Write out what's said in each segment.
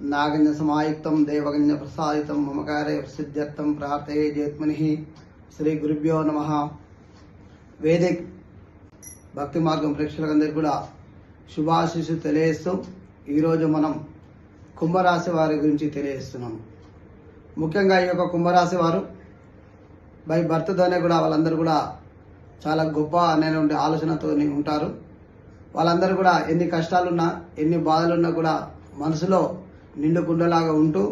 నాగన్య సమాయుక్తం దేవగన్య ప్రసాదితం మమకారే ప్రసిద్ధ్యర్థం ప్రార్థే జేత్మని శ్రీ గురుభ్యో నమ వేదిక్ భక్తి మార్గం ప్రేక్షకులందరికీ కూడా శుభాశిషు తెలియజేస్తూ ఈరోజు మనం కుంభరాశి వారి గురించి తెలియజేస్తున్నాం. ముఖ్యంగా ఈ యొక్క కుంభరాశి వారు బై బర్త్తోనే కూడా వాళ్ళందరూ కూడా చాలా గొప్ప అనేటువంటి ఆలోచనతో ఉంటారు. వాళ్ళందరూ కూడా ఎన్ని కష్టాలున్నా ఎన్ని బాధలున్నా కూడా మనసులో నిండు కుండలాగా ఉంటూ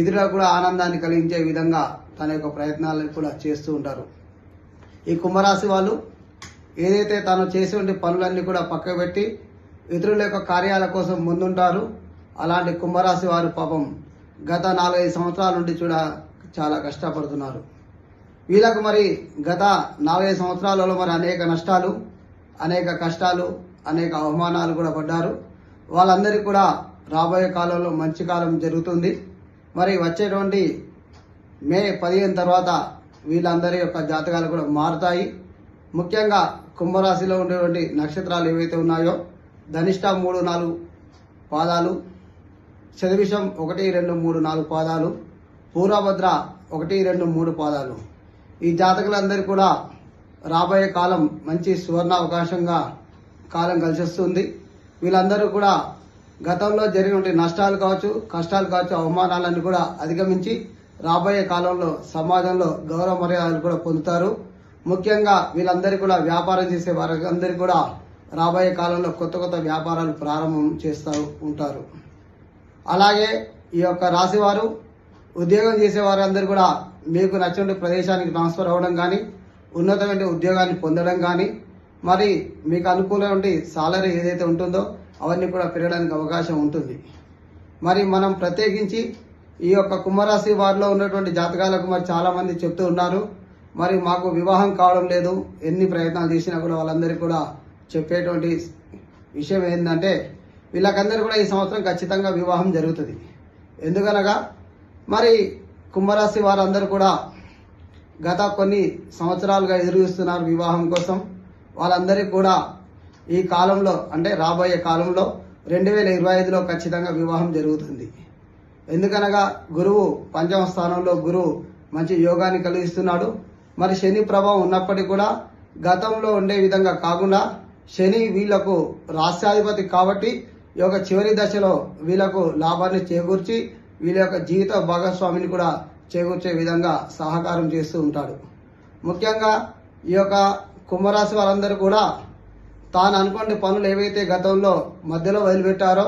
ఇతరులకు కూడా ఆనందాన్ని కలిగించే విధంగా తన యొక్క ప్రయత్నాలను కూడా చేస్తూ ఉంటారు. ఈ కుంభరాశి వాళ్ళు ఏదైతే తాను చేసేటువంటి పనులన్నీ కూడా పక్క పెట్టి ఇతరుల యొక్క కార్యాల కోసం ముందుంటారు. అలాంటి కుంభరాశి వారు పాపం గత నాలుగైదు సంవత్సరాల నుండి కూడా చాలా కష్టపడుతున్నారు. వీళ్ళకు మరి గత నాలుగైదు సంవత్సరాలలో మరి అనేక నష్టాలు అనేక కష్టాలు అనేక అవమానాలు కూడా పడ్డారు. వాళ్ళందరికీ కూడా రాబోయే కాలంలో మంచి కాలం జరుగుతుంది. మరి వచ్చేటువంటి మే పదిహేను తర్వాత వీళ్ళందరి యొక్క జాతకాలు కూడా మారుతాయి. ముఖ్యంగా కుంభరాశిలో ఉండేటువంటి నక్షత్రాలు ఏవైతే ఉన్నాయో ధనిష్ట మూడు నాలుగు పాదాలు శతవిషం ఒకటి రెండు మూడు నాలుగు పాదాలు పూర్వభద్ర ఒకటి రెండు మూడు పాదాలు. ఈ జాతకులందరికీ కూడా రాబోయే కాలం మంచి సువర్ణ అవకాశంగా కాలం కలిసి వస్తుంది. వీళ్ళందరూ కూడా గతంలో జరిగినటువంటి నష్టాలు కావచ్చు కష్టాలు కావచ్చు అవమానాలన్నీ కూడా అధిగమించి రాబోయే కాలంలో సమాజంలో గౌరవ మర్యాదలు కూడా పొందుతారు. ముఖ్యంగా వీళ్ళందరికీ కూడా వ్యాపారం చేసే వారందరికీ కూడా రాబోయే కాలంలో కొత్త కొత్త వ్యాపారాలు ప్రారంభం చేస్తూ ఉంటారు. అలాగే ఈ యొక్క రాశివారు ఉద్యోగం చేసే వారందరూ కూడా మీకు నచ్చిన ప్రదేశానికి ట్రాన్స్ఫర్ అవ్వడం కానీ ఉన్నతమైన ఉద్యోగాన్ని పొందడం కానీ మరి మీకు అనుకూలమైన సాలరీ ఏదైతే ఉంటుందో అవన్నీ కూడా పెరగడానికి అవకాశం ఉంటుంది. మరి మనం ప్రత్యేకించి ఈ యొక్క కుంభరాశి వారిలో ఉన్నటువంటి జాతకాలకు మరి చాలామంది చెప్తూ ఉన్నారు. మరి మాకు వివాహం కావడం లేదు. ఎన్ని ప్రయత్నాలు చేసినా కూడా వాళ్ళందరికీ కూడా చెప్పేటువంటి విషయం ఏంటంటే వీళ్ళకందరూ కూడా ఈ సంవత్సరం ఖచ్చితంగా వివాహం జరుగుతుంది. ఎందుకనగా మరి కుంభరాశి వారందరూ కూడా గత కొన్ని సంవత్సరాలుగా ఎదురు చూస్తున్నారు వివాహం కోసం. వాళ్ళందరికీ కూడా ఈ కాలంలో అంటే రాబోయే కాలంలో రెండు వేల ఇరవై ఐదులో ఖచ్చితంగా వివాహం జరుగుతుంది. ఎందుకనగా గురువు పంచమ స్థానంలో గురువు మంచి యోగాన్ని కలిగిస్తున్నాడు. మరి శని ప్రభావం ఉన్నప్పటికీ కూడా గతంలో ఉండే విధంగా కాకుండా శని వీళ్ళకు రాష్ట్రాధిపతి కాబట్టి ఈ యొక్క చివరి దశలో వీళ్ళకు లాభాన్ని చేకూర్చి వీళ్ళ యొక్క జీవిత భాగస్వామిని కూడా చేకూర్చే విధంగా సహకారం చేస్తూ ఉంటాడు. ముఖ్యంగా ఈ యొక్క కుంభరాశి వారందరూ కూడా తాను అనుకునే పనులు ఏవైతే గతంలో మధ్యలో వదిలిపెట్టారో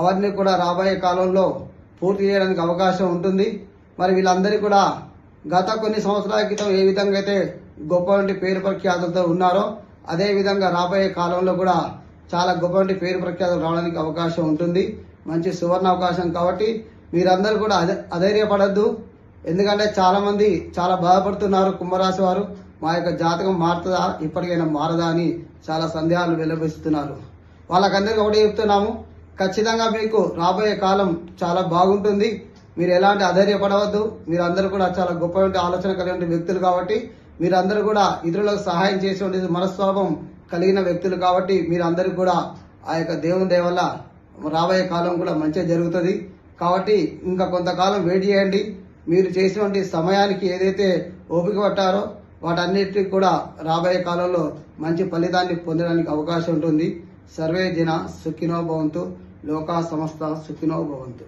అవన్నీ కూడా రాబోయే కాలంలో పూర్తి చేయడానికి అవకాశం ఉంటుంది. మరి వీళ్ళందరికీ కూడా గత కొన్ని సంవత్సరాల క్రితం ఏ విధంగా అయితే గొప్ప పేరు ప్రఖ్యాతులతో ఉన్నారో అదే విధంగా రాబోయే కాలంలో కూడా చాలా గొప్ప పేరు ప్రఖ్యాతులు రావడానికి అవకాశం ఉంటుంది. మంచి సువర్ణ అవకాశం కాబట్టి మీరందరూ కూడా అధైర్యపడద్దు. ఎందుకంటే చాలామంది చాలా బాధపడుతున్నారు కుంభరాశి వారు. మా యొక్క జాతకం మారుతుందా? ఇప్పటికైనా మారదా అని చాలా సందేహాలు వెలువరిస్తున్నారు వాళ్ళకందరికీ ఒకటి చెప్తున్నాము ఖచ్చితంగా మీకు రాబోయే కాలం చాలా బాగుంటుంది. మీరు ఎలాంటి అధైర్యపడవద్దు. అందరూ కూడా చాలా గొప్ప ఆలోచన కలిగిన వ్యక్తులు కాబట్టి మీరందరూ కూడా ఇతరులకు సహాయం చేసే మనస్వభావం కలిగిన వ్యక్తులు కాబట్టి మీరందరూ కూడా ఆ యొక్క దేవుని దయ వల్ల రాబోయే కాలం కూడా మంచిగా జరుగుతుంది. కాబట్టి ఇంకా కొంతకాలం వెయిట్ చేయండి. మీరు చేసినటువంటి సమయానికి ఏదైతే ఓపిక పట్టారో వాటన్నిటికి కూడా రాబోయే కాలంలో మంచి ఫలితాన్ని పొందడానికి అవకాశం ఉంటుంది. సర్వే జన సుఖినో భవంతు. లోకా సంస్థ సుఖినో భవంతు.